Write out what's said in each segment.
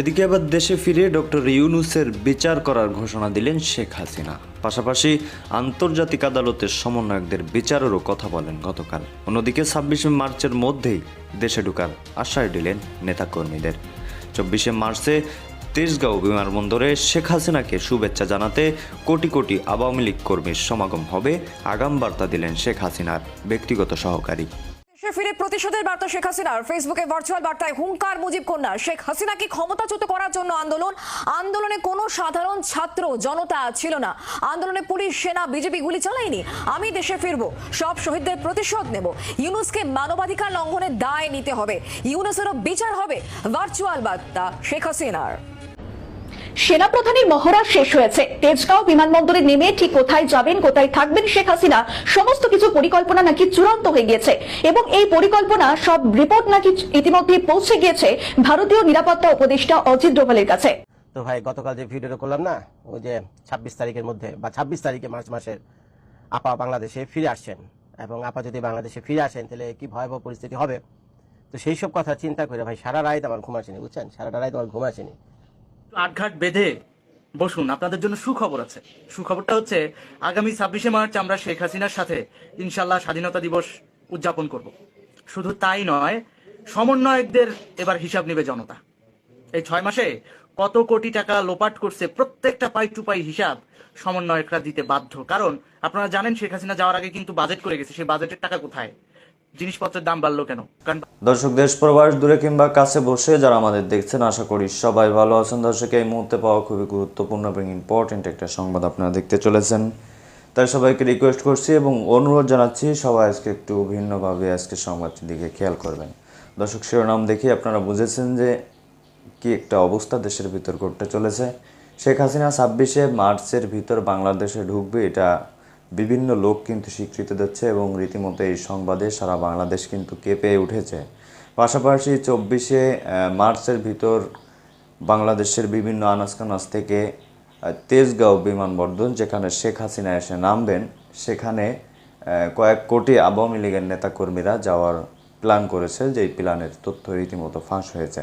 এদিকে আবার দেশে ফিরে ডক্টর ইউনুসের বিচার করার ঘোষণা দিলেন শেখ হাসিনা। পাশাপাশি আন্তর্জাতিক আদালতের সমন্বয়কদের বিচারেরও কথা বলেন গতকাল। অন্যদিকে ছাব্বিশে মার্চের মধ্যেই দেশে ঢুকার আশ্বাস দিলেন নেতাকর্মীদের। চব্বিশে মার্চে তেজগাঁও বিমানবন্দরে শেখ হাসিনাকে শুভেচ্ছা জানাতে কোটি কোটি আওয়ামী লীগ কর্মীর সমাগম হবে, আগাম বার্তা দিলেন শেখ হাসিনার ব্যক্তিগত সহকারী। দেশে ফিরে প্রতিশোধের বার্তা শেখ হাসিনার ফেসবুকে ভার্চুয়াল বার্তায় হুঙ্কার মুজিব কন্যা। শেখ হাসিনাকে ক্ষমতাচ্যুত করার জন্য আন্দোলন। আন্দোলনে কোনো সাধারণ ছাত্র, জনতা ছিল না। আন্দোলনে পুলিশ, সেনা, বিজেপি গুলি চালায়নি। আমি দেশে ফিরবো। সব শহীদদের প্রতিশোধ নেব। ইউনুসকে মানবাধিকার লঙ্ঘনের দায় নিতে হবে। ইউনুসেরও বিচার হবে। ভার্চুয়াল বার্তা শেখ হাসিনার। সেনাপ্রধানের মহড়া শেষ হয়েছে। তেজগাঁও বিমানবন্দরে নেমে ঠিক কোথায় যাবেন, কোথায় থাকবেন শেখ হাসিনা, সমস্ত কিছু পরিকল্পনা নাকি চূড়ান্ত হয়ে গিয়েছে। এবং এই পরিকল্পনা সব রিপোর্ট নাকি ইতিমধ্যে পৌঁছে গিয়েছে ভারতীয় নিরাপত্তা উপদেষ্টা অজিত ডোভালের কাছে। তো ভাই, গতকাল যে ভিডিওটা করলাম না, ওই যে ছাব্বিশ তারিখের মধ্যে বা ছাব্বিশ তারিখে মার্চ মাসের আপা বাংলাদেশে ফিরে আসছেন। এবং আপা যদি বাংলাদেশে ফিরে আসেন, তাহলে কি ভয়াবহ পরিস্থিতি হবে? তো সেই সব কথা চিন্তা করে ভাই, সারা রাত আমার ঘুম আসেনি, বুঝছেন? সারাটা রাত আমার ঘুম আসেনি। আটঘাট বেঁধে বসুন, আপনাদের জন্য সুখবর আছে। সুখবরটা হচ্ছে, আগামী ছাব্বিশে মার্চ আমরা শেখ হাসিনার সাথে ইনশাল্লাহ স্বাধীনতা দিবস উদযাপন করব। শুধু তাই নয়, সমন্বয়কদের এবার হিসাব নেবে জনতা। এই ছয় মাসে কত কোটি টাকা লোপাট করছে প্রত্যেকটা পাই টু পাই হিসাব সমন্বয়করা দিতে বাধ্য। কারণ, আপনারা জানেন শেখ হাসিনা যাওয়ার আগে কিন্তু বাজেট করে গেছে, সেই বাজেটের টাকা কোথায়? জিনিসপত্রের দাম বাড়লো কেন? কারণ দর্শক দেশ প্রবাস দূরে কিংবা কাছে বসে যারা আমাদের দেখছেন, আশা করি সবাই ভালো আছেন। দর্শক, এই মুহূর্তে পাওয়া খুবই গুরুত্বপূর্ণ এবং ইম্পর্টেন্ট একটা সংবাদ আপনারা দেখতে চলেছেন। তাই সবাইকে রিকোয়েস্ট করছি এবং অনুরোধ জানাচ্ছি, সবাই আজকে একটু ভিন্নভাবে আজকে সংবাদটির দিকে খেয়াল করবেন। দর্শক, শিরোনাম দেখে আপনারা বুঝেছেন যে কি একটা অবস্থা দেশের ভিতর ঘটতে চলেছে। শেখ হাসিনা ছাব্বিশে মার্চের ভিতর বাংলাদেশে ঢুকবে, এটা বিভিন্ন লোক কিন্তু স্বীকৃতি দিচ্ছে এবং রীতিমতো এই সংবাদে সারা বাংলাদেশ কিন্তু কেঁপে উঠেছে। পাশাপাশি চব্বিশে মার্চের ভিতর বাংলাদেশের বিভিন্ন আনাচকানাচ থেকে তেজগাঁও বিমানবন্দর, যেখানে শেখ হাসিনা এসে নামবেন, সেখানে কয়েক কোটি আওয়ামী লীগের নেতাকর্মীরা যাওয়ার প্ল্যান করেছে, যেই প্ল্যানের তথ্য রীতিমতো ফাঁস হয়েছে।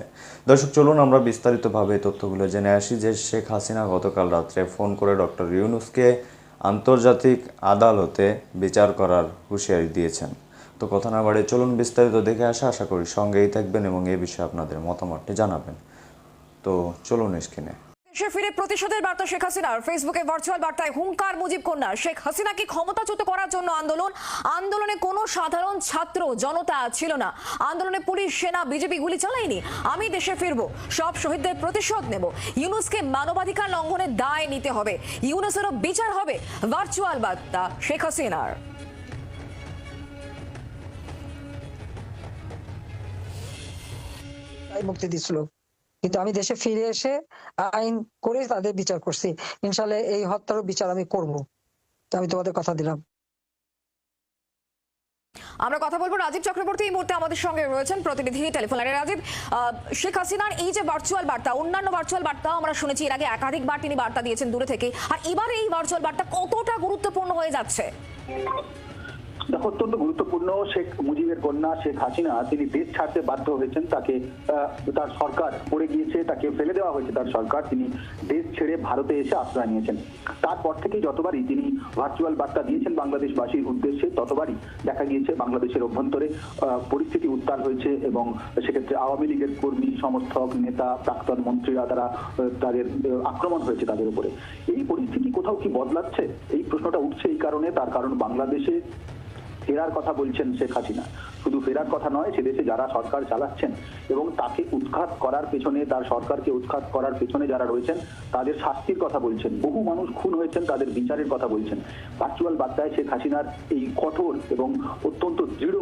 দর্শক, চলুন আমরা বিস্তারিতভাবে তথ্যগুলো জেনে আসি যে শেখ হাসিনা গতকাল রাত্রে ফোন করে ডক্টর ইউনুসকে আন্তর্জাতিক আদালতে বিচার করার হুঁশিয়ারি দিয়েছেন। তো কথা না বাড়িয়ে চলুন বিস্তারিত দেখে আসা, আশা করি সঙ্গেই থাকবেন এবং এ বিষয়ে আপনাদের মতামতটি জানাবেন। তো চলুন স্ক্রিনে। ফিরে প্রতিশোধের বার্তা শেখ হাসিনার। ফেসবুকে ভার্চুয়াল বার্তায় হুঙ্কার মুজিব কন্যা শেখ হাসিনাকে ক্ষমতাচ্যুত করার জন্য আন্দোলন? আন্দোলনে কোনো সাধারণ ছাত্র, জনতা ছিল না। আন্দোলনে পুলিশ, সেনা, বিজেপি গুলি চালায়নি। আমি দেশে ফিরবো, সব শহীদদের প্রতিশোধ নেব। ইউনুসকে মানবাধিকার লঙ্ঘনের দায় নিতে হবে। ইউনুসেরও বিচার হবে ভার্চুয়াল বার্তা শেখ হাসিনার। মুক্তি দিছিল। কিন্তু আমি দেশে ফিরে এসে আইন করে তাদের বিচার করছি। ইনশাল্লাহ এই হত্যারও বিচার আমি করব। আমি তোমাদের কথা দিলাম। আমরা কথা বলব রাজীব চক্রবর্তী। এই মুহূর্তে আমাদের সঙ্গে রয়েছেন প্রতিনিধি, টেলিফোন লাইনে রাজীব। শেখ হাসিনার এই যে ভার্চুয়াল বার্তা, অন্যান্য ভার্চুয়াল বার্তা আমরা শুনেছি, এর আগে একাধিকবার তিনি বার্তা দিয়েছেন দূরে থেকে। আর এবারে এই ভার্চুয়াল বার্তা কতটা গুরুত্বপূর্ণ হয়ে যাচ্ছে? দেখো, অত্যন্ত গুরুত্বপূর্ণ শেখ মুজিবের কন্যা শেখ হাসিনা, তিনি দেশ ছাড়তে বাধ্য হয়েছেন, তাকে তার সরকার পড়ে গিয়েছে, তাকে ফেলে দেওয়া হয়েছে তার সরকার, তিনি দেশ ছেড়ে ভারতে এসে আশ্রয় নিয়েছেন। তারপর থেকেই যতবারই তিনি ভার্চুয়াল বার্তা দিয়েছেন বাংলাদেশবাসীর উদ্দেশ্যে, ততবারই দেখা গিয়েছে বাংলাদেশের অভ্যন্তরে পরিস্থিতি উত্তাল হয়েছে এবং সেক্ষেত্রে আওয়ামী লীগের কর্মী, সমর্থক, নেতা, প্রাক্তন মন্ত্রীরা তারা তাদের আক্রমণ হয়েছে তাদের উপরে। এই পরিস্থিতি কোথাও কি বদলাচ্ছে? এই প্রশ্নটা উঠছে এই কারণে, তার কারণ বাংলাদেশে ফেরার কথা বলছেন শেখ হাসিনা। শুধু ফেরার কথা নয়, সে দেশে যারা সরকার চালাচ্ছেন এবং তাকে উৎখাত করার পেছনে, তার সরকারকে উৎখাত করার পেছনে যারা রয়েছেন, তাদের শাস্তির কথা বলছেন। বহু মানুষ খুন হয়েছেন, তাদের বিচারের কথা বলছেন। ভার্চুয়াল বার্তায় শেখ হাসিনার এই কঠোর এবং অত্যন্ত দৃঢ়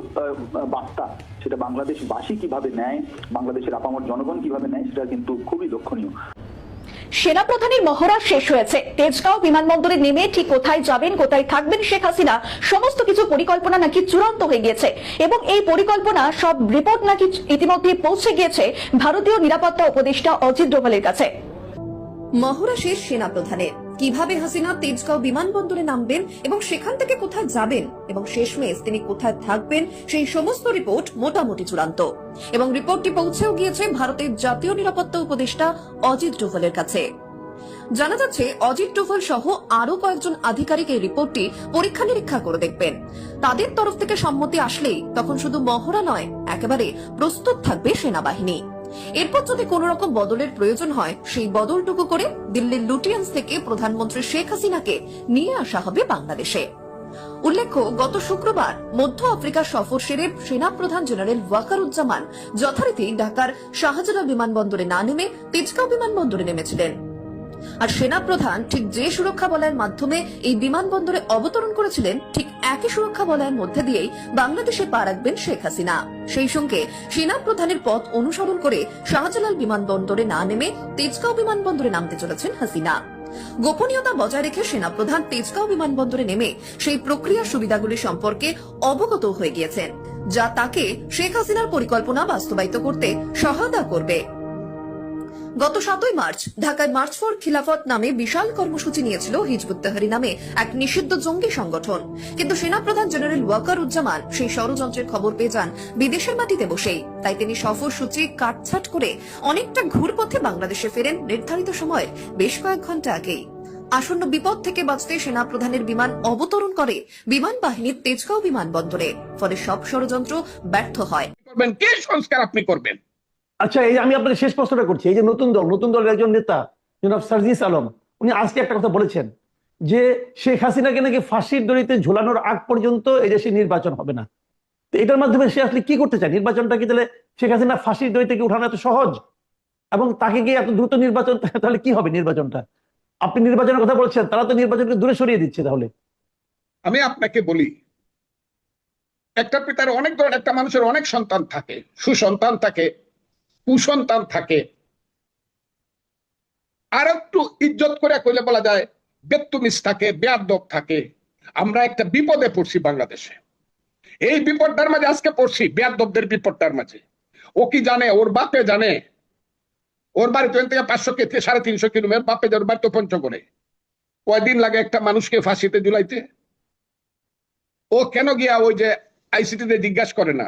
বার্তা, সেটা বাংলাদেশবাসী কীভাবে নেয়, বাংলাদেশের আপামর জনগণ কীভাবে নেয়, সেটা কিন্তু খুবই লক্ষণীয়। সেনাপ্রধানের মহড়া শেষ হয়েছে। তেজগাঁও বিমানবন্দরে নেমে ঠিক কোথায় যাবেন, কোথায় থাকবেন শেখ হাসিনা, সমস্ত কিছু পরিকল্পনা নাকি চূড়ান্ত হয়ে গিয়েছে। এবং এই পরিকল্পনা সব রিপোর্ট নাকি ইতিমধ্যে পৌঁছে গিয়েছে ভারতীয় নিরাপত্তা উপদেষ্টা অজিত ডোভালের কাছে। মহড়া শেষ সেনাপ্রধানের। কীভাবে হাসিনা তেজগাঁও বিমানবন্দরে নামবেন এবং সেখান থেকে কোথায় যাবেন এবং শেষমেশ তিনি কোথায় থাকবেন সেই সমস্ত রিপোর্ট মোটামুটি চূড়ান্ত। এবং রিপোর্টটি পৌঁছেও গিয়েছে ভারতের জাতীয় নিরাপত্তা উপদেষ্টা অজিত ডোভালের কাছে। জানা যাচ্ছে, অজিত ডোভাল সহ আরও কয়েকজন আধিকারিক এই রিপোর্টটি পরীক্ষা নিরীক্ষা করে দেখবেন। তাদের তরফ থেকে সম্মতি আসলেই তখন শুধু মহড়া নয়, একেবারে প্রস্তুত থাকবে সেনাবাহিনী। এরপর যদি কোন রকম বদলের প্রয়োজন হয়, সেই বদলটুকু করে দিল্লির লুটিয়ান্স থেকে প্রধানমন্ত্রী শেখ হাসিনাকে নিয়ে আসা হবে বাংলাদেশে। উল্লেখ্য, গত শুক্রবার মধ্য আফ্রিকা সফর সেরে সেনাপ্রধান জেনারেল ওয়াকারুজ্জামান যথারীতি ঢাকার শাহজালাল বিমানবন্দরে না নেমে তেজগাঁও বিমানবন্দরে নেমেছিলেন। আর সেনাপ্রধান ঠিক যে সুরক্ষা বলয়ের মাধ্যমে এই বিমানবন্দরে অবতরণ করেছিলেন, ঠিক একই সুরক্ষা বলয়ের মধ্যে দিয়েই বাংলাদেশে পা রাখবেন শেখ হাসিনা। সেই সঙ্গে সেনাপ্রধানের পথ অনুসরণ করে শাহজালাল বিমানবন্দরে না নেমে তেজগাঁও বিমানবন্দরে নামতে চলেছেন হাসিনা। গোপনীয়তা বজায় রেখে সেনাপ্রধান তেজগাঁও বিমানবন্দরে নেমে সেই প্রক্রিয়া সুবিধাগুলি সম্পর্কে অবগত হয়ে গিয়েছেন, যা তাকে শেখ হাসিনার পরিকল্পনা বাস্তবায়িত করতে সহায়তা করবে। গত সাতই মার্চ ঢাকায় মার্চ ফর খিলাফত নামে বিশাল কর্মসূচি নিয়েছিল হিজবুত তাহারি নামে এক নিষিদ্ধ জঙ্গি সংগঠন। কিন্তু সেনাপ্রধান জেনারেল ওয়াকার উজ্জামান সেই ষড়যন্ত্রের খবর পেয়ে যান বিদেশের মাটিতে বসেই। তাই তিনি সফরসূচি কাটছাট করে অনেকটা ঘুরপথে বাংলাদেশে ফেরেন নির্ধারিত সময়ের বেশ কয়েক ঘণ্টা আগেই। আসন্ন বিপদ থেকে বাঁচতে সেনাপ্রধানের বিমান অবতরণ করে বিমান বাহিনীর তেজগাঁও বিমানবন্দরে। ফলে সব ষড়যন্ত্র ব্যর্থ হয়। কে সংস্কার আপনি করবেন? আচ্ছা এই আমি আপনাকে শেষ প্রশ্নটা করছি। এই যে নতুন দল, নতুন দলের একজন নেতা, জনাব সার্জিস আলম, উনি আজকে একটা কথা বলেছেন যে শেখ হাসিনাকে নাকি ফাঁসির দড়িতে ঝোলানোর আগ পর্যন্ত এই দেশে নির্বাচন হবে না। তো এটার মাধ্যমে সে আসলে কি করতে চায়? নির্বাচনটা কি তাহলে শেখ হাসিনা ফাঁসির দড়ি থেকে উঠানো এত সহজ? এবং তাকে গিয়ে এত দ্রুত নির্বাচন তাহলে কি হবে নির্বাচনটা? আপনি নির্বাচনের কথা বলছেন, তারা তো নির্বাচনকে দূরে সরিয়ে দিচ্ছে তাহলে। আমি আপনাকে বলি, একটা পিতার অনেক ধরনের, একটা মানুষের অনেক সন্তান থাকে, সুসন্তান থাকে। কুসন্তান থাকে। আর একটু ইজ্জত করে কইলে বলা যায় বেত্তুমিস থাকে, বেয়াদব থাকে। আমরা একটা বিপদে পড়ছি বাংলাদেশে। এই বিপদটার মাঝে আজকে পড়ছি, বেয়াদবদের বিপদটার মাঝে। ও কি জানে, ওর বাপে জানে? ওর বাড়ি তো থেকে পাঁচশো কে সাড়ে তিনশো কিলোমিটার, বাপে ওর বাড়ি তো পঞ্চগড়ে। কয়দিন লাগে একটা মানুষকে ফাঁসিতে ঝুলাইতে? ও কেন গিয়া ওই যে আইসিটিতে জিজ্ঞাসা করে না?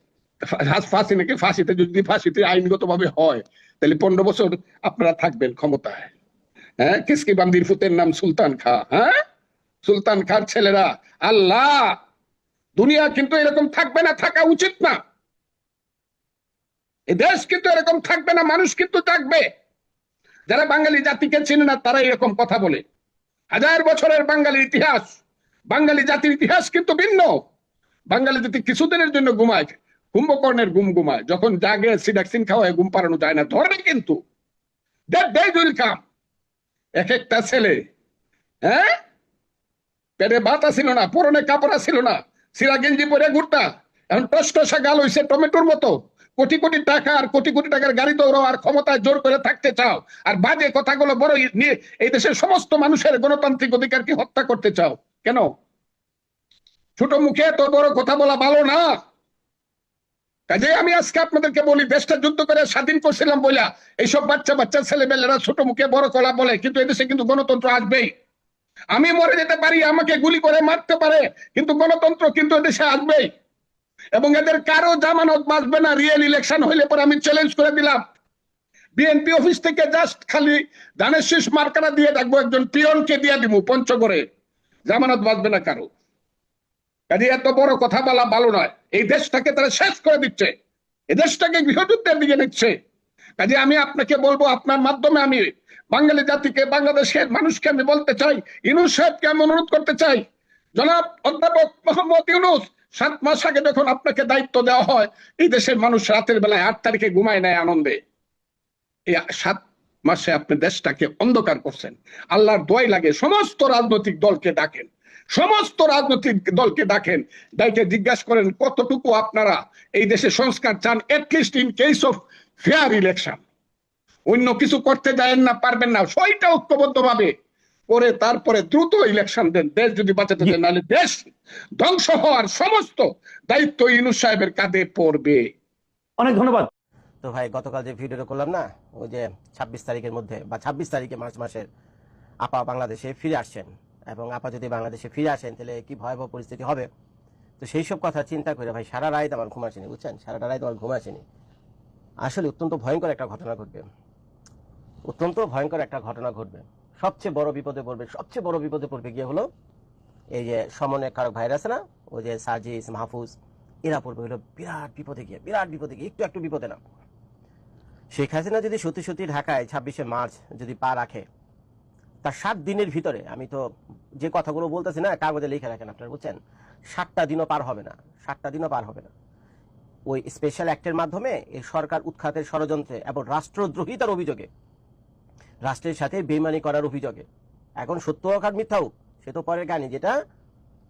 ফাঁসি নাকি ফাঁসিতে যদি ফাঁসিতে আইনগত ভাবে হয়, তাহলে পনেরো বছর আপনারা থাকবেন ক্ষমতায়। হ্যাঁ? কিসকি বান্দির ফুতের নাম সুলতান খা হ্যাঁ? সুলতান খার ছেলেরা, আল্লাহ! দুনিয়া কিন্তু এরকম থাকবে না, থাকা উচিত না। এ দেশ কিন্তু এরকম থাকবে না, মানুষ কিন্তু থাকবে। যারা বাঙালি জাতিকে চিনে না তারা এরকম কথা বলে। হাজার বছরের বাঙালির ইতিহাস, বাঙালি জাতির ইতিহাস কিন্তু ভিন্ন। বাঙালি জাতি কিছুদিনের জন্য ঘুমায় কুম্ভকর্ণের ঘুম ঘুমায় যখন জাগে সিডাক্সিন খাওয়ায় ঘুম পাড়ানো যায় না। ধরবে কিন্তু. এক একটা ছেলে হ্যাঁ? পেটে ভাত ছিল না, পরনে কাপড় ছিল না। সিরা গেঞ্জি পরে ঘুরতা। এখন টসটসা গাল টমেটোর মতো। কোটি কোটি টাকা আর কোটি কোটি টাকার গাড়ি দৌড়াও আর ক্ষমতায় জোর করে থাকতে চাও। আর বাজে কথাগুলো বড় নিয়ে এই দেশের সমস্ত মানুষের গণতান্ত্রিক অধিকারকে হত্যা করতে চাও। কেন? ছোট মুখে এত বড় কথা বলা ভালো না। কাজে আমি আজকে আপনাদেরকে বলি, দেশটা যুদ্ধ করে স্বাধীন করছিলাম বইলা। এইসব বাচ্চা বাচ্চা, ছেলেমেয়েরা ছোট মুখে বড় কলা বলে, কিন্তু এদেশে কিন্তু গণতন্ত্র আসবেই। আমি মরে যেতে পারি, আমাকে গুলি করে মারতে পারে, কিন্তু গণতন্ত্র কিন্তু এদেশে আসবেই। এবং এদের কারও জামানত বাঁচবে না রিয়েল ইলেকশন হইলে পরে আমি চ্যালেঞ্জ করে দিলাম। বিএনপি অফিস থেকে জাস্ট খালি ধানের শীষ মার্কারা দিয়ে রাখব, একজন পিয়নকে দিয়ে দিব, পঞ্চগড়ে। জামানত বাঁচবে না কারও। কাজে এত বড় কথা বলা ভালো নয়। এই দেশটাকে তারা শেষ করে দিচ্ছে। এই দেশটাকে গৃহযুদ্ধের দিকে নিচ্ছে। কাজে আমি আপনাকে বলব, আপনার মাধ্যমে আমি বাঙালি জাতিকে, বাংলাদেশের মানুষকে আমি বলতে চাই ইউনুস সাহেবকে আমি অনুরোধ করতে চাই। জনাব অধ্যাপক মোহাম্মদ ইউনুস, সাত মাস আগে যখন আপনাকে দায়িত্ব দেওয়া হয়, এই দেশের মানুষ রাতের বেলায় আট তারিখে ঘুমায় নেয় আনন্দে। এই সাত মাসে আপনি দেশটাকে অন্ধকার করছেন। আল্লাহর দোয়াই লাগে, সমস্ত রাজনৈতিক দলকে ডাকেন। সমস্ত রাজনৈতিক দলকে ডাকেন ডাইকে জিজ্ঞাসা করেন কতটুকু আপনারা এই দেশে সংস্কার চান? At least in case of fair election অন্য কিছু করতে যায় না পারবেন না। সইটা ঐক্যবদ্ধ ভাবে করে তারপরে দ্রুত ইলেকশন দেন। দেশ যদি বাঁচাতে দেন নাহলে দেশ ধ্বংস হওয়ার সমস্ত দায়িত্ব ইউনুস সাহেবের কাঁধে পড়বে। অনেক ধন্যবাদ। তো ভাই গতকাল যে ভিডিওটা করলাম না ওই যে ছাব্বিশ তারিখের মধ্যে বা ছাব্বিশ তারিখে মার্চ মাসের আপা বাংলাদেশে ফিরে আসছেন। এবং আপা যদি বাংলাদেশে ফিরে আসেন, তাহলে কি ভয়াবহ পরিস্থিতি হবে? তো সেই সব কথা চিন্তা করে, ভাই, সারা রাত আমার ঘুম আসেনি, বুঝছেন? সারাটা রাত আমার ঘুম আসেনি। আসলে অত্যন্ত ভয়ঙ্কর একটা ঘটনা ঘটবে। অত্যন্ত ভয়ঙ্কর একটা ঘটনা ঘটবে। সবচেয়ে বড় বিপদে পড়বে, সবচেয়ে বড় বিপদে পড়বে গিয়ে হলো, এই যে সমন্বয় কারক ভাইরাস না ওই যে সার্জিস মাহফুজ, এরা পড়বে হলো বিরাট বিপদে গিয়ে, বিরাট বিপদে গিয়ে, একটু একটু বিপদে না। শেখ হাসিনা যদি সত্যি সত্যি ঢাকায় ছাব্বিশে মার্চ যদি পা রাখে তার সাত দিনের ভিতরে, আমি তো যে কথাগুলো বলতেছি না, কাগজে লিখে রাখেন আপনারা, বুঝছেন? সাতটা দিনও পার হবে না, সাতটা দিনও পার হবে না। ওই স্পেশাল অ্যাক্টের মাধ্যমে এই সরকার উৎখাতের ষড়যন্ত্রে এবং রাষ্ট্রদ্রোহিতার অভিযোগে, রাষ্ট্রের সাথে বেইমানি করার অভিযোগে, এখন সত্য হোক আর মিথ্যা হোক, সে তো পরের গানি যেটা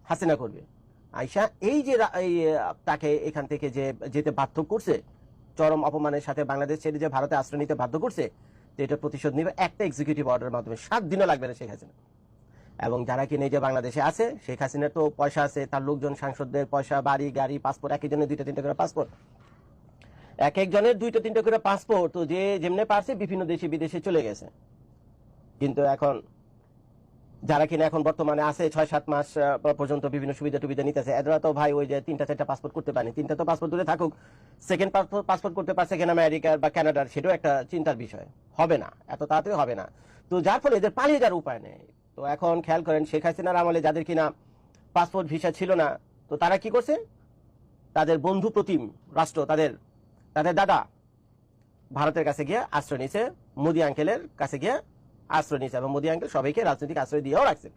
হাসিনা করবে। আইসা এই যে তাকে এখান থেকে যে যেতে বাধ্য করছে, চরম অপমানের সাথে বাংলাদেশ ছেড়ে যে ভারতে আশ্রয় নিতে বাধ্য করছে এটা প্রতিশোধ নিবে একটা এক্সিকিউটিভ অর্ডারের মাধ্যমে। সাত দিনও লাগবে না শেখ হাসিনা। এবং যারা কিনে যে বাংলাদেশে আছে, শেখ হাসিনার তো পয়সা আছে, তার লোকজন, সাংসদদের পয়সা, বাড়ি, গাড়ি পাসপোর্ট এক একজনের দুইটা, তিনটা করে পাসপোর্ট এক একজনের দুইটা, তিনটা করে পাসপোর্ট তো যে যেমনি পারছে, বিভিন্ন দেশে বিদেশে চলে গেছে। কিন্তু এখন যারা কিনা এখন বর্তমানে আছে, ছয়, সাত মাস পর্যন্ত বিভিন্ন সুবিধা টুবিধা নিতেছে। এরা তো ভাই ওই যে তিনটা, চারটা পাসপোর্ট করতে পারেনি। তিনটা তো পাসপোর্ট দূরে থাকুক। সেকেন্ড পাসপোর্ট করতে পারছে কেন আমেরিকার বা কানাডার সেটাও একটা চিন্তার বিষয়। হবে না। এত তাড়াতাড়ি হবে না। তো যার ফলে এদের পালিয়ে যাওয়ার উপায় নেই। তো এখন খেয়াল করেন, শেখ হাসিনার আমলে যাদের কিনা পাসপোর্ট ভিসা ছিল না, তো তারা কি করছে? তাদের বন্ধু প্রতিম রাষ্ট্র, তাদের তাদের দাদা ভারতের কাছে গিয়ে আশ্রয় নিয়েছে, মোদি আঙ্কেলের কাছে গিয়ে আশ্রয় নিয়েছে এবং মোদি আঙ্কেল সবাইকে রাজনৈতিক আশ্রয় দিয়েও রাখছে।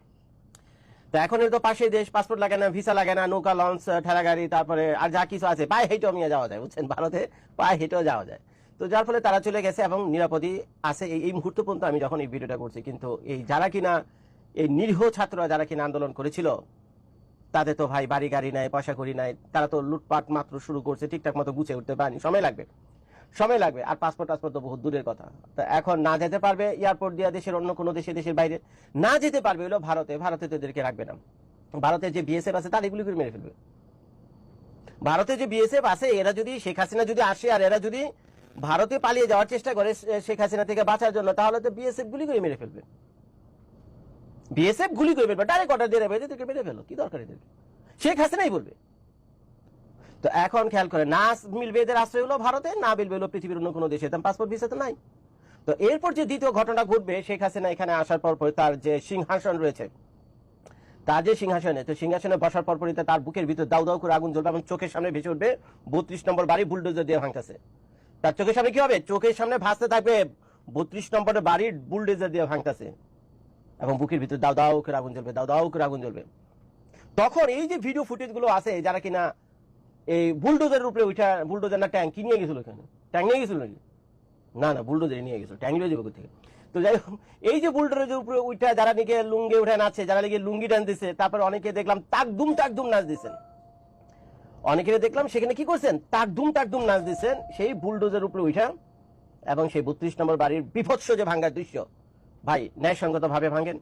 তো এখন তো পাশে দেশ পাসপোর্ট লাগে না ভিসা লাগে না, নৌকা লঞ্চ ঠেলা গাড়ি, তারপরে আর যা কিছু আছে, পায়ে হেঁটেও নিয়ে যাওয়া যায়, বুঝছেন? ভারতে পায়ে হেঁটেও যাওয়া যায়। তো যার ফলে তারা চলে গেছে এবং নিরাপদই আছে। এই মুহূর্ত পর্যন্ত আমি যখন এই ভিডিওটা করছি, কিন্তু এই যারা কিনা, এই নিরীহ ছাত্ররা যারা কিনা আন্দোলন করেছিল, তাদের তো ভাই বাড়ি গাড়ি নাই, পয়সা করি নাই, তারা তো লুটপাট মাত্র শুরু করছে, ঠিকঠাক মতো গুছে উঠতে পারেনি, সময় লাগবে। সময় লাগবে। আর পাসপোর্ট টাসপোর্ট তো বহুত দূরের কথা। এখন না যেতে পারবে এয়ারপোর্ট দিয়ে দেশের অন্য কোনো দেশে, দেশের বাইরে। না যেতে পারবে হলো ভারতে। ভারতে তো এদেরকে রাখবে না। ভারতে যে বিএসএফ আছে, তার এগুলি করে মেরে ফেলবে। ভারতে যে বিএসএফ আছে, এরা যদি, শেখ হাসিনা যদি আসে, আর এরা যদি ভারতে পালিয়ে যাওয়ার চেষ্টা করে শেখ হাসিনা থেকে বাঁচার জন্য, তাহলে তো বিএসএফ গুলি করে মেরে ফেলবে। বিএসএফ গুলি করে ফেলবে। ডাইরেক্ট অর্ডার দিয়ে দেবে, এদেরকে মেরে ফেলো। কি দরকার এদেরকে? শেখ হাসিনাই বলবে। তো এখন খেয়াল করে না মিলবে এদের আশ্রয় হলো ভারতে, না মিলবে হলো পৃথিবীর অন্য কোনো দেশে পাসপোর্ট ভিসা তো নাই। তো এরপর যে দ্বিতীয় ঘটনা ঘটবে, শেখ হাসিনা এখানে আসার পর তার যে সিংহাসন রয়েছে, তার যে সিংহাসনে, তো সিংহাসনে বসার পর পরই তার বুকের ভিতর দাউ দাউ করে আগুন জ্বলবে এবং চোখের সামনে ভেসে উঠবে বত্রিশ নম্বর বাড়ি বুলডোজার দিয়ে ভাঙতেছে। তার চোখের সামনে কি হবে? চোখের সামনে ভাসতে থাকবে বত্রিশ নম্বরের বাড়ির বুলডোজার দিয়ে ভাঙতেছে এবং বুকের ভিতর দাউ দাউ করে আগুন জ্বলবে, দাউ দাউ করে আগুন জ্বলবে। তখন এই যে ভিডিও ফুটেজগুলো আছে, যারা কিনা এই বুলডোজারের উপরে উঠা বুলডোজার না ট্যাঙ্ক নিয়ে গেছিল এখানে ট্যাঙ্ক নিয়ে গেছিল না না বুলডোজার নিয়ে গেছিল। ট্যাঙ্ক নিয়ে যাবে থেকে? তো যাই হোক, এই যে বুলডোজারের উপরে উঠা, যারা নাকি লুঙ্গি উঠে নাচছে, যারা নাকি লুঙ্গি ডান্স দিছে, তারপর অনেকে দেখলাম তাক দুম তাক দুম নাচ দিছেন। অনেকে দেখলাম সেখানে কি করছেন? তাক দুম তাক দুম নাচ দিছেন, সেই বুলডোজার উপরে উঠা এবং সেই বত্রিশ নম্বর বাড়ির বিভৎস যে ভাঙ্গার দৃশ্য, ভাই ন্যায়সঙ্গত ভাবে ভাঙেন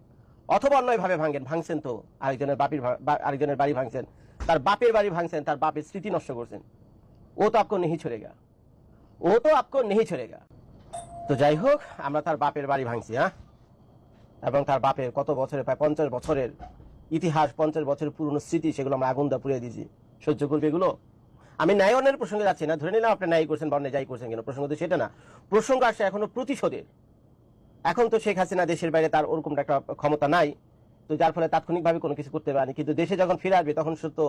অথবা অন্যায় ভাবে ভাঙেন, ভাঙছেন তো। আরেকজনের বাপির আরেকজনের বাড়ি ভাঙছেন। তার বাপের বাড়ি ভাঙছেন, তার বাপের স্মৃতি নষ্ট করছেন। ও তো আপকো নেহি ছড়েগা ও তো আপকো নেহি ছড়েগা তো যাই হোক, আমরা তার বাপের বাড়ি ভাঙছি হ্যাঁ? এবং তার বাপের কত বছরের, প্রায় পঞ্চাশ বছরের ইতিহাস, পঞ্চাশ বছরের পুরনো স্মৃতি, সেগুলো আমরা আগুন দা পুড়িয়ে দিয়েছি। সহ্য করবে এগুলো? আমি ন্যায় অন্যের প্রসঙ্গে যাচ্ছি না, ধরে নিলাম আপনি ন্যায় করছেন বা যাই করছেন কেন? প্রসঙ্গ তো সেটা না। প্রসঙ্গ আসছে এখনও প্রতিশোধের। এখন তো শেখ হাসিনা দেশের বাইরে তার ওরকম একটা ক্ষমতা নাই। তো যার ফলে তাৎক্ষণিকভাবে কোনো কিছু করতে পারেনি। কিন্তু দেশে যখন ফিরে আসবে, তখন সত্য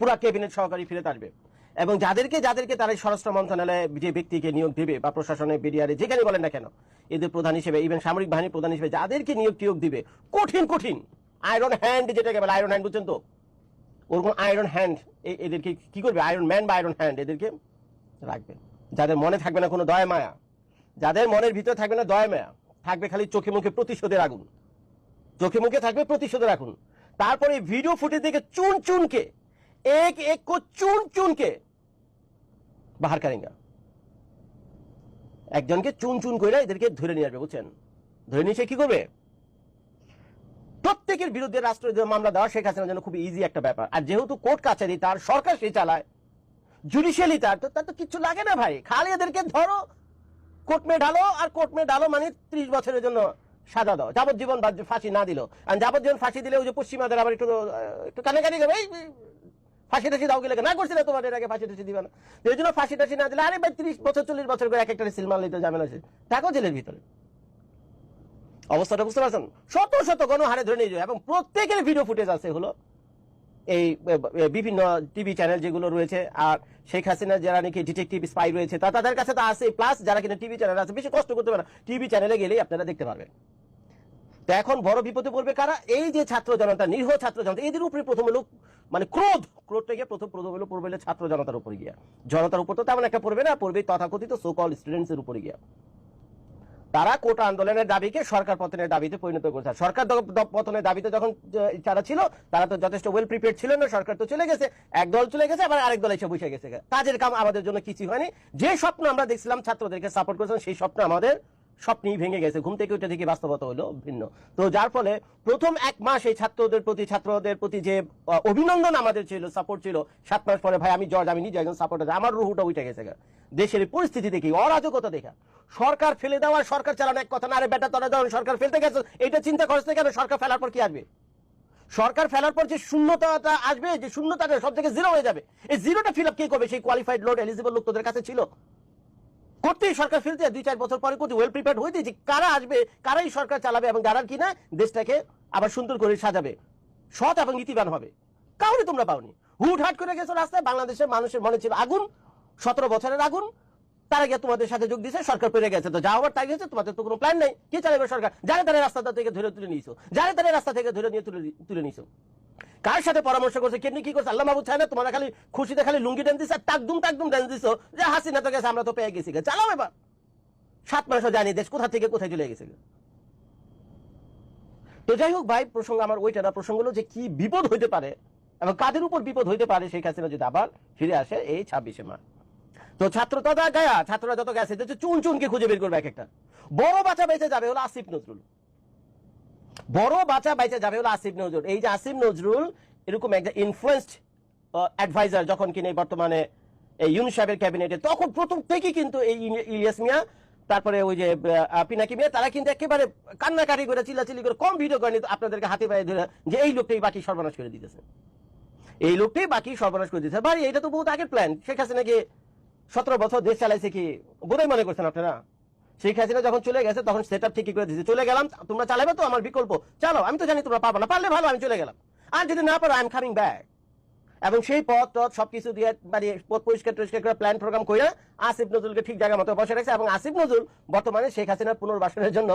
পুরা ক্যাবিনেট সহকারী ফিরে আসবে। এবং যাদেরকে যাদেরকে তারা স্বরাষ্ট্র মন্ত্রণালয়ে যে ব্যক্তিকে নিয়োগ দেবে বা প্রশাসনে বিডিআরে যেখানে বলেন না কেন, এদের প্রধান হিসেবে ইভেন সামরিক বাহিনীর প্রধান হিসেবে যাদেরকে নিয়োগ টিয়োগ দিবে, কঠিন কঠিন। আয়রন হ্যান্ড যেটাকে বলে আয়রন হ্যান্ড বুঝছেন তো? ওরকম আয়রন হ্যান্ড এদেরকে কি করবে? আয়রন ম্যান বা আয়রন হ্যান্ড এদেরকে রাখবে। যাদের মনে থাকবে না কোনো দয়া মায়া, যাদের মনের ভিতরে থাকবে না দয়া মায়া, থাকবে খালি চোখে মুখে প্রতিশোধের আগুন। চোখে মুখে থাকবে প্রতিশোধ রাখুন। তারপরে ভিডিও ফুটেজ থেকে চুন চুনকে, এক এক কো চুন চুনকে বাহার কারেঙ্গা। একজনকে চুন চুন করে এদেরকে ধরে নিয়ে আসবে, বুঝছেন? ধরে নিয়ে সে কি করবে? প্রত্যেকের বিরুদ্ধে রাষ্ট্রীয় মামলা দেওয়া শেখ হাসিনার জন্য খুব ইজি একটা ব্যাপার। আর যেহেতু কোর্ট কাছারি, তার সরকার সে চালায় জুডিশিয়ালি তার, তো তার তো কিচ্ছু লাগে না ভাই। খালি এদেরকে ধরো, কোর্ট মে ঢালো, আর কোর্ট মে ঢালো মানে ত্রিশ বছরের জন্য। সাজা দাও। যাবজ্জীবন ফাঁসি না দিল। আর যাবজ্জীবন ফাঁসি দিলে ওই যে পশ্চিমাদের আবার একটু একটু কানে যাবে ফাঁসি টাসি দাও গেলে না করছি না তোমাদের আগে ফাঁসি টাসি দিবে না। এই জন্য ফাঁসি টাসি না দিলে আরে ভাই ত্রিশ বছর, চল্লিশ বছর করে এক একটা সিনেমা যাবে না সে থাকো জেলের ভিতরে। অবস্থাটা বুঝতে পারছেন? শত শত গণহারে ধরে নিয়ে যাবে এবং প্রত্যেকের ভিডিও ফুটেজ আছে হলো এই বিভিন্ন টিভি চ্যানেল যেগুলো রয়েছে, আর শেখ হাসিনা যারা নাকি ডিটেকটিভ স্পাই রয়েছে, তা তাদের কাছে তো আছে। প্লাস যারা কিনা টিভি চ্যানেল আছে, বেশি কষ্ট করতে পারে টিভি চ্যানেলে গেলেই আপনারা দেখতে পারবেন। তো এখন বড় বিপদে পড়বে কারা? এই যে ছাত্র জনতা, নিরীহ ছাত্র জনতা, এদের উপরে প্রথম লোক মানে ক্রোধ। ক্রোধটা গিয়ে প্রথম প্রথম হলো পড়বে ছাত্র জনতার উপরে গিয়া। জনতার উপর তো তেমন একটা পড়বে না, পড়বে তথাকথিত সোকল স্টুডেন্টস এর উপরে গিয়া। তারা কোটা আন্দোলনের দাবিকে সরকার পতনের দাবিতে পরিণত করেছে। সরকার পতনের দাবিতে যখন যারা ছিল, তারা তো যথেষ্ট ওয়েল প্রিপেয়ার ছিল না, সরকার তো চলে গেছে। এক দল চলে গেছে, আবার আরেক দল এসে বসে গেছে। কাজের কাম আমাদের জন্য কিছু হয়নি। যে স্বপ্ন আমরা দেখছিলাম ছাত্রদেরকে সাপোর্ট করেছিলাম সেই স্বপ্ন আমাদের স্বপ্নই ভেঙে গেছে। ঘুম থেকে উঠে থেকে বাস্তবতা হলো ভিন্ন। তো যার ফলে প্রথম এক মাস এই ছাত্রদের প্রতি ছাত্রদের প্রতি যে অভিনন্দন আমাদের ছিল সাপোর্ট ছিল, সাত মাস পরে, ভাই, আমি জর্জ, আমি নিজে একজন সাপোর্ট আছে আমার রুহুটা উঠে গেছে দেশের পরিস্থিতি দেখি, অরাজকতা দেখা। সরকার ফেলে দেওয়া সরকার চালানো এক কথা না, আরে বেটা, তোরা যখন সরকার ফেলতে গেছে, এটা চিন্তা করছে কেন? সরকার ফেলার পর কি আসবে? সরকার ফেলার পর যে শূন্যতাটা আসবে, যে শূন্যতাটা সব থেকে জিরো হয়ে যাবে, এই জিরোটা ফিল আপ কে করবে? সেই কোয়ালিফাইড লোড এলিজিবল লোক তোদের কাছে ছিল? করতেই সরকার ফেলতে দুই চার বছর পরে করতে ওয়েল প্রিপেয়ার হইতে যে কারা আসবে, কারাই সরকার চালাবে এবং যারা কিনা, দেশটাকে আবার সুন্দর করে সাজাবে। সৎ এবং নীতিবান হবে। কাউরে তোমরা পাওনি। হুট হাট করে গেছো রাস্তায়, বাংলাদেশের মানুষের মনে ছিল আগুন, সতেরো বছরের আগুন। তারা গিয়ে তোমাদের সাথে যোগ দিয়েছে, সরকার পেরে গেছে। তো যা হবার তাই গেছে তোমাদের তো কোনো প্ল্যান নেই। কে চালাবে সরকার? যারা তারা রাস্তা থেকে ধরে তুলে নিয়েছো, যারা তারা রাস্তা থেকে ধরে নিয়ে তুলে তুলে নিয়েছো। কার সাথে পরামর্শ করছে? কেমনি কি করছে? আল্লাহ মাহবুব চায় না, তোমরা খালি খুশিতে খালি লুঙ্গি ড্যান্স দিচ্ছে টাকদুম টাকদুম ড্যান্স দিছো। যে হাসিনা তো গেছে, আমরা তো পেয়ে গেছি চালাও এবার। সাত মাসও জানি দেশ, কোথা থেকে কোথায় চলে গেছে তো যাই হোক ভাই, প্রসঙ্গ আমার ওইটা প্রসঙ্গ হলো যে কি বিপদ হইতে পারে এবং কাদের উপর বিপদ হইতে পারে সেই হাসিনা যদি আবার ফিরে আসে এই ছাব্বিশে মার্চ। তো ছাত্র তো যা গায়া, ছাত্ররা যত গেছে চুন চুনকে খুঁজে বের করবে এক একটা। বড় বাচ্চা বেঁচে যাবে হলো আসিফ নজরুল। বড় বাচ্চা বাইচে যাবে হলো আসিফ নজরুল। এই যে আসিফ নজরুল এরকম একটা ইনফ্লুয়েন্সড অ্যাডভাইজার যখন কিনে বর্তমানে এই ইউনুস সাহেবের ক্যাবিনেটে, তখন প্রথম থেকে কিন্তু এই ইলিয়াস মিয়া, তারপরে ওই যে পিনাকি মিয়া, তারা কিন্তু একেবারে কান্নাকাটি করে, চিল্লাচিল্লি করে, কম ভিডিও করেনি আপনাদেরকে হাতে পায়ে ধরে যে এই লোকটাই বাকি সর্বনাশ করে দিতেছে। এই লোকটাই বাকি সর্বনাশ করে দিতেছে। ভাই এটা তো বহুত আগের প্ল্যান শেখ হাসিনাকে সতেরো বছর দেশ চালাইছে কি? বোধহয় মনে করছেন আপনারা? শেখ হাসিনা যখন চলে গেছে, তখন সেট আপ ঠিকই করে দিয়েছে। চলে গেলাম, তোমরা চালাবে তো আমার বিকল্প। চালো, আমি তো জানি তোমরা পারব না, পারলে ভালো, আমি চলে গেলাম। আর যদি না পারো আই এম কামিং ব্যাক এবং সেই পথ টথ সবকিছু দিয়ে মানে পথ পরিষ্কার টরিষ্কার করে প্ল্যান প্রোগ্রাম করে আসিফ নজরুলকে ঠিক জায়গা মতো বসে রাখছে। এবং আসিফ নজরুল বর্তমানে শেখ হাসিনার পুনর্বাসনের জন্য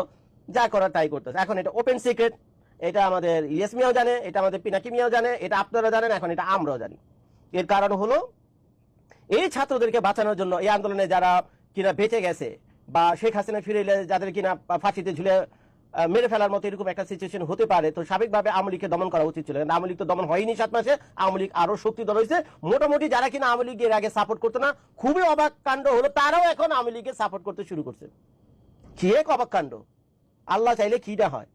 যা করার তাই করতেছে। এখন এটা ওপেন সিক্রেট এটা আমাদের ইয়েস মিয়াও জানে, এটা আমাদের পিনাকি মিয়াও জানে, এটা আপনারা জানেন, এখন এটা আমরাও জানি। এর কারণ হলো, এই ছাত্রদেরকে বাঁচানোর জন্য এই আন্দোলনে যারা কিনা বেঁচে গেছে বা শেখ হাসিনা ফিরে এলে যাদের কিনা ফাঁসিতে ঝুলে মেরে ফেলার মতো এরকম একটা সিচুয়েশন হতে পারে। তো স্বাভাবিকভাবে আওয়ামী লীগকে দমন করা উচিত ছিল। আওয়ামী লীগ তো দমন হয়নি সাত মাসে। আওয়ামী লীগ আরও শক্তিধর হয়েছে। মোটামুটি যারা কিনা আওয়ামী লীগের আগে সাপোর্ট করতো না, খুবই অবাক কাণ্ড হলো, তারাও এখন আওয়ামী লীগকে সাপোর্ট করতে শুরু করছে। কি এক অবাক কাণ্ড? আল্লাহ চাইলে কি না হয়?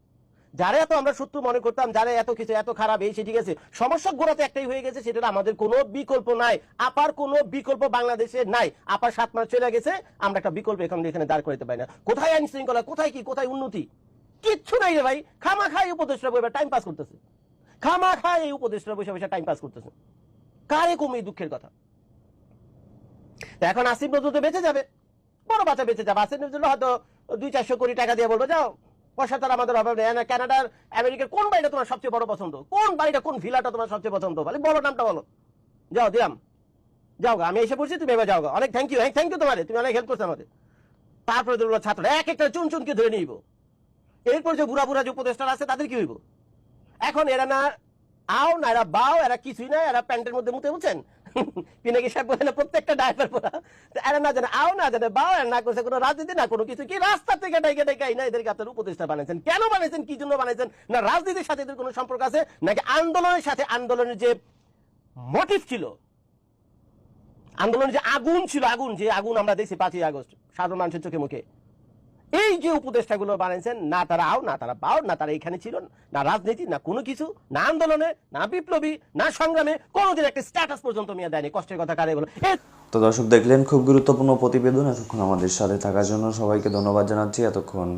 যারা এত আমরা শত্রু মনে করতাম, যারা এত কিছু, এত খারাপ, এই সে ঠিক আছে। সমস্যা গোড়াতে একটাই হয়ে গেছে, সেটা আমাদের কোনো বিকল্প নাই। আপার কোনো বিকল্প বাংলাদেশে নাই। আপার সাত মাস চলে গেছে, আমরা একটা বিকল্প এখন এখানে দাঁড় করতে পারি না। কোথায় আইন শৃঙ্খলা, কোথায় কি, কোথায় উন্নতি? কিচ্ছু নাই রে ভাই। খামা খাই উপদেশটা বসে টাইম পাস করতেছে। খামা খাই এই উপদেশটা বসে বসে টাইম পাস করতেছে। কারে কমে এই দুঃখের কথা? এখন আসিফ নজরুল তো বেঁচে যাবে। বড় বাচ্চা বেঁচে যাবে। আসিফ নজরুল হয়তো দুই চারশো কোটি টাকা দিয়ে বলব, যাও পয়সা তার আমাদের অভাব নেই। না কানাডার, আমেরিকার কোন বাড়িটা তোমার সবচেয়ে বড় পছন্দ? কোন বাড়িটা, কোন ভিলাটা তোমার সবচেয়ে পছন্দ? বলে বলো নামটা বলো। যাও, দিলাম। যাও আমি এসে পড়ছি, তুমি এবার যাও। অনেক থ্যাংক ইউ থ্যাংক ইউ তোমার তুমি অনেক হেল্প করছ আমাদের। তারপরে ধরলো ছাত্র এক একটা চুন চুনকে ধরে নিব। এরপর যে বুড়া বুড়া যে উপদেষ্টারা আছে, তাদের কি হইব? এখন এরা না, আও না, এরা বাও, এরা কিছুই না, এরা প্যান্টের মধ্যে মুতে, বুঝছেন? পিনাকি সাহেব বলে না, প্রত্যেকটা ড্রাইভার পড়া এরা না জানে, আও না জানে, বাও না করছে, কোনো রাজনীতি না কোনো কিছু। কি রাস্তা থেকে ডেকে ডেকে না এদেরকে আপনার উপদেষ্টা বানাইছেন? কেন বানাইছেন? কি জন্য বানাইছেন? না রাজনীতির সাথে এদের কোনো সম্পর্ক আছে? নাকি আন্দোলনের সাথে আন্দোলনের যে মোটিভ ছিল? আন্দোলনের যে আগুন ছিল, আগুন, যে আগুন আমরা দেখছি পাঁচই আগস্ট, সাধারণ মানুষের চোখে মুখে। এই যে উপদেষ্টাগুলো বানিয়েছেন, না তারা আও, না তারা পাও না তারা এখানে ছিল, না রাজনীতি, না কোনো কিছু, না আন্দোলনে, না বিপ্লবী, না সংগ্রামে, কোনোদিন একটা স্ট্যাটাস পর্যন্ত মিয়া দেয়নি। কষ্টের কথা কারে বলো তো দর্শক দেখলেন, খুব গুরুত্বপূর্ণ প্রতিবেদন। এতক্ষণ আমাদের সাথে থাকার জন্য সবাইকে ধন্যবাদ জানাচ্ছি। এতক্ষণ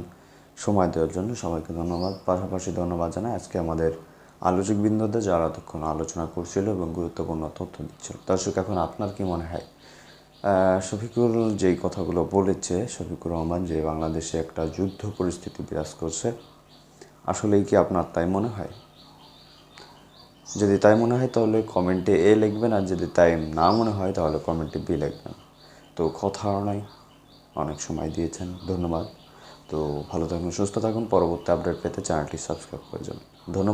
সময় দেওয়ার জন্য সবাইকে ধন্যবাদ। পাশাপাশি ধন্যবাদ জানাই আজকে আমাদের আলোচক বৃন্দদের যারা এতক্ষণ আলোচনা করছিল এবং গুরুত্বপূর্ণ তথ্য দিচ্ছিল। দর্শক, এখন আপনার কি মনে হয়? শফিকুল যেই কথাগুলো বলেছে, শফিকুর রহমান যে বাংলাদেশে একটা যুদ্ধ পরিস্থিতি বিরাজ করছে, আসলেই কি আপনার তাই মনে হয়? যদি তাই মনে হয়, তাহলে কমেন্টে এ লিখবেন, আর যদি তাই না মনে হয়, তাহলে কমেন্টে বি লিখবেন। তো কথা নাই, অনেক সময় দিয়েছেন, ধন্যবাদ। তো ভালো থাকুন, সুস্থ থাকুন, পরবর্তী আপডেট পেতে চ্যানেলটি সাবস্ক্রাইব করে যাবেন। ধন্যবাদ।